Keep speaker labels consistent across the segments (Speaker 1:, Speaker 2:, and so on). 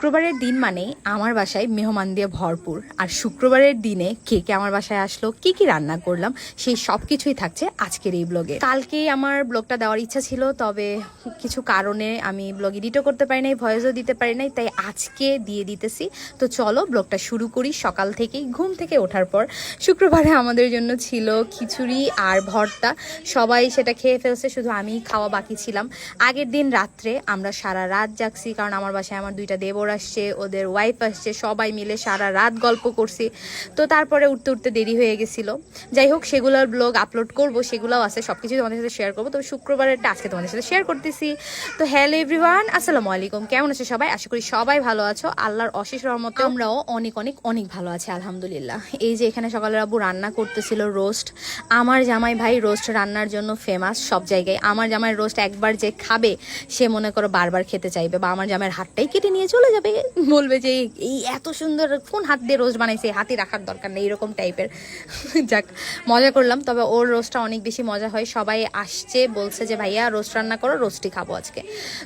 Speaker 1: শুক্রবারের দিন মানেই আমার বাসায় মেহমান দিয়ে ভরপুর। আর শুক্রবারের দিনে কে কে আমার বাসায় আসলো, কি কি রান্না করলাম, সেই সব কিছুই থাকছে আজকের এই ব্লগে। কালকেই আমার ব্লগটা দেওয়ার ইচ্ছা ছিল, তবে কিছু কারণে আমি ব্লগ এডিটও করতে পারি নাই ভয়েসও দিতে পারি নাই, তাই আজকে দিয়ে দিতেছি। তো চলো ব্লগটা শুরু করি সকাল থেকেই, ঘুম থেকে ওঠার পর। শুক্রবারে আমাদের জন্য ছিল খিচুড়ি আর ভর্তা। সবাই সেটা খেয়ে ফেলছে, শুধু আমি খাওয়া বাকি ছিলাম। আগের দিন রাত্রে আমরা সারা রাত জাগছি, কারণ আমার বাসায় আমার দুইটা দেবর আসছে, ওদের ওয়াইফ আসছে, সবাই মিলে সারা রাত গল্প করছি। তো তারপরে উঠতে উঠতে দেরি হয়ে গেছিল। যাই হোক, সেগুলোর ব্লগ আপলোড করব, সেগুলোও আছে সব কিছু তোমাদের সাথে শেয়ার করব। তবে শুক্রবারেরটা আজকে তোমাদের সাথে শেয়ার করতেছি। তো হ্যালো এভরিওয়ান আসসালামু আলাইকুম। কেমন আছে সবাই? আশা করি সবাই ভালো আছো। আল্লাহর অশেষ রহমতে আমরাও অনেক অনেক অনেক ভালো আছি, আলহামদুলিল্লাহ। এই যে এখানে সকালের আব্বু রান্না করতেছিল রোস্ট আমার জামাই ভাই রোস্ট রান্নার জন্য ফেমাস সব জায়গায়। আমার জামাই রোস্ট একবার যে খাবে, সে মনে করো বারবার খেতে চাইবে বা আমার জামাইয়ের হাতটাই কেটে নিয়ে চলে যাবে। বলবে যে, এই এত সুন্দর কোন হাত দিয়ে রোস্ট বানাইছে? হাতে রাখার দরকার নেই। এরকম টাইপের। যাক, মজা করলাম। তবে ওর রোস্টটা অনেক বেশি মজা হয়। সবাই আসছে, বলছে যে, ভাইয়া, রোস্ট রান্না করো, রোস্টই খাব আজকে।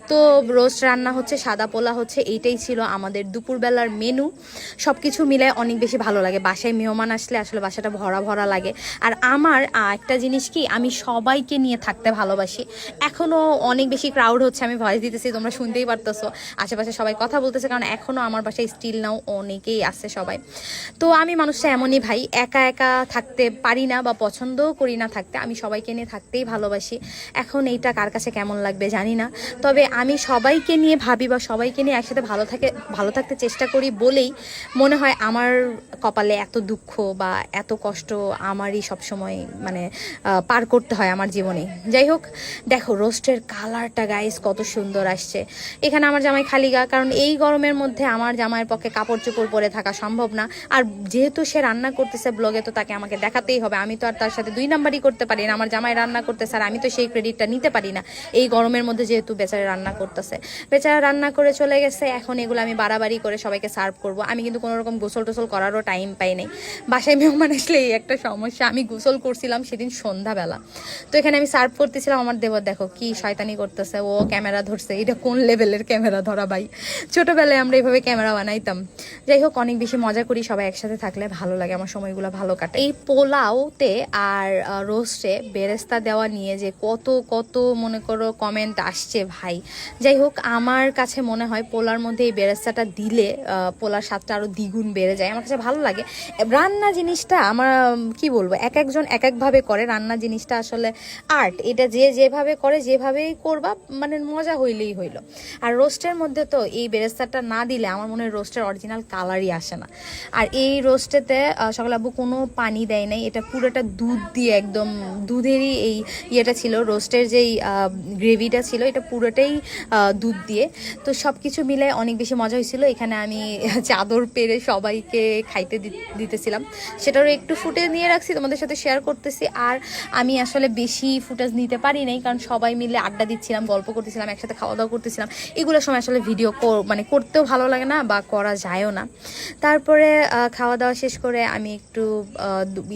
Speaker 1: তো রোস্ট রান্না হচ্ছে, সাদা পোলা হচ্ছে, এইটাই ছিল আমাদের দুপুরবেলার মেনু। সব কিছু মিলে অনেক বেশি ভালো লাগে। বাসায় মেহমান আসলে আসলে বাসাটা ভরা ভরা লাগে। আর আমার একটা জিনিস কি, আমি সবাইকে নিয়ে থাকতে ভালোবাসি। এখনও অনেক বেশি ক্রাউড হচ্ছে, আমি ভয়েস দিতেছি, তোমরা শুনতেই পারতেছো। আশেপাশে সবাই কথা বলতেছে, কারণ এখনও আমার বাসায় স্টিল নাও অনেকেই আছে সবাই। তো আমি মানুষটা এমনই ভাই, একা একা থাকতে পারি না বা পছন্দও করি না থাকতে। আমি সবাইকে নিয়ে থাকতেই ভালোবাসি। এখন এইটা কার কাছে কেমন লাগবে জানি না। তবে আমি সবাইকে নিয়ে ভাবি বা সবাইকে নিয়ে একসাথে ভালো থাকে, ভালো থাকতে চেষ্টা করি বলেই মনে হয় আমার কপালে এত দুঃখ বা এত কষ্ট আমারই সবসময় মানে পার করতে হয় আমার জীবনে। যাই হোক, দেখো রোস্টের কালারটা গাইস কত সুন্দর আসছে। এখানে আমার জামাই খালি গা কারণ এই গরমের মধ্যে আমার জামাইয়ের পক্ষে কাপড় চোপড় পরে থাকা সম্ভব না। আর যেহেতু সে রান্না করতেছে ব্লগে তো তাকে আমাকে দেখাতেই হবে। আমি তো আর তার সাথে দুই নাম্বারই করতে পারি না। আমার জামাই রান্না করতেছে আর আমি তো সেই ক্রেডিটটা নিতে পারি না। এই গরমের মধ্যে যেহেতু বেচারা রান্না করতেছে। বেচারা রান্না করে চলে গেছে। এখন এগুলো আমি বাড়াবাড়ি করে সবাইকে সার্ভ করব। আমি কিন্তু কোনো রকম গোসল টোসল করারও টাইম পাই নাই। বাসায় মেহমান আসলে এই একটা সমস্যা। আমি গোসল করছিলাম সেদিন সন্ধ্যাবেলা। তো এখানে আমি সার্ভ করতেছিলাম। আমার দেবর দেখো কি শয়তানি করতেছে। ও ক্যামেরা ধরছে। এটা কোন লেভেলের ক্যামেরা ধরা ভাই? ছোটবেলায় আমরা এইভাবে ক্যামেরা বানাইতাম। যাই হোক, অনেক বেশি মজা করি সবাই একসাথে থাকলে ভালো লাগে, আমার সময়গুলো ভালো কাটে। এই পোলাওতে আর রোস্টে বেরেস্তা দেওয়া নিয়ে যে কত কত মনে করো কমেন্ট আসছে ভাই। যাই হোক, আমার কাছে মনে হয় পোলার মধ্যে এই বেরেস্তাটা দিলে পোলার স্বাদটা আরও দ্বিগুণ বেড়ে যায়। আমার কাছে ভালো লাগে। রান্না জিনিসটা আমার কি বলব, এক একজন এক একভাবে করে। রান্না জিনিসটা আসলে আর্ট এটা যে যেভাবে করে, যেভাবেই করবা মানে মজা হইলেই হইল। আর রোস্টের মধ্যে তো এই বেরেস্তাটা না দিলে আমার মনে হয় রোস্টের অরিজিনাল কালারই আসে না। আর এই রোস্টেতে সকাল আব্বু কোনো পানি দেয় নাই, এটা পুরোটা দুধ দিয়ে একদম, দুধেরই এই ইয়েটা ছিল, রোস্টের যেই গ্রেভিটা ছিল, এটা পুরোটাই দুধ দিয়ে। তো সব কিছু মিলে অনেক বেশি মজা হয়েছিল, এখানে আমি চাদর পেরে সবাইকে খাইতে দিতেছিলাম। সেটারও একটু ফুটেজ নিয়ে রাখছি, তোমাদের সাথে শেয়ার করতেছি। আর আমি আসলে বেশি ফুটেজ নিতে পারি নাই, কারণ সবাই মিলে আড্ডা দিচ্ছিলাম, গল্প করতেছিলাম, একসাথে খাওয়া দাওয়া করতেছিলাম। এগুলোর সময় আসলে ভিডিও মানে করতেও ভালো লাগে না বা করা যায়ও না। তারপরে খাওয়া দাওয়া শেষ করে আমি একটু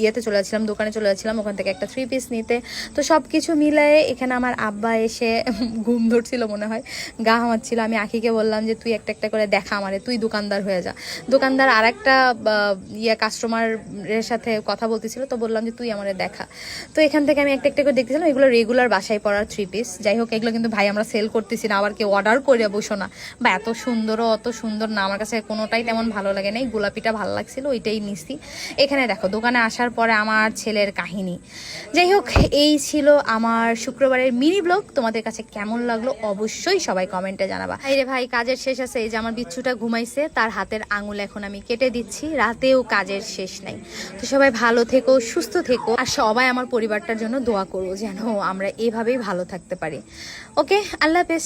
Speaker 1: ইয়েতে চলে যাচ্ছিলাম, দোকানে চলে যাচ্ছিলাম, ওখান থেকে একটা থ্রি পিস নিতে। তো সব কিছু মিলায়ে এখানে আমার আব্বা এসে ঘুম ধরছিল মনে হয়, গা হামাচ্ছিল আমি আখিকে বললাম যে, তুই একটা একটা করে দেখা আমারে, তুই দোকানদার হয়ে যা। দোকানদার আর একটা ইয়ে কাস্টমারের সাথে কথা বলতেছিল, তো বললাম যে, তুই আমারে দেখা। তো এখান থেকে আমি একটা একটা করে দেখতেছিলাম, এগুলো রেগুলার বাসায় পরার থ্রি পিস যাই হোক, এগুলো কিন্তু ভাই আমরা সেল করতেছি না, আবার কেউ অর্ডার করে বসো না। বা এত সুন্দরও, অত সুন্দর না। আমার কাছে কোনোটাই তেমন ভালো লাগে নাই। গোলাপিটা ভালো লাগছিল, ওইটাই নিছি। এখানে দেখো, দোকানে আসার পরে আমার ছেলের কাহিনী। যাই হোক, এই ছিল আমার শুক্রবারের মিনি ব্লগ। তোমাদের কাছে কেমন লাগল অবশ্যই সবাই কমেন্টে জানাবা। এই রে ভাই, কাজের শেষ আছে। এই যে আমার বিচ্ছুটা ঘুমাইছে, তার হাতের আঙুল এখন আমি কেটে দিচ্ছি। রাতেও কাজের শেষ নাই। তো সবাই ভালো থেকো, সুস্থ থেকো। আর সবাই আমার পরিবারটার জন্য দোয়া করব যেন আমরা এভাবেই ভালো থাকতে পারি। ওকে, আল্লাহ হাফেজ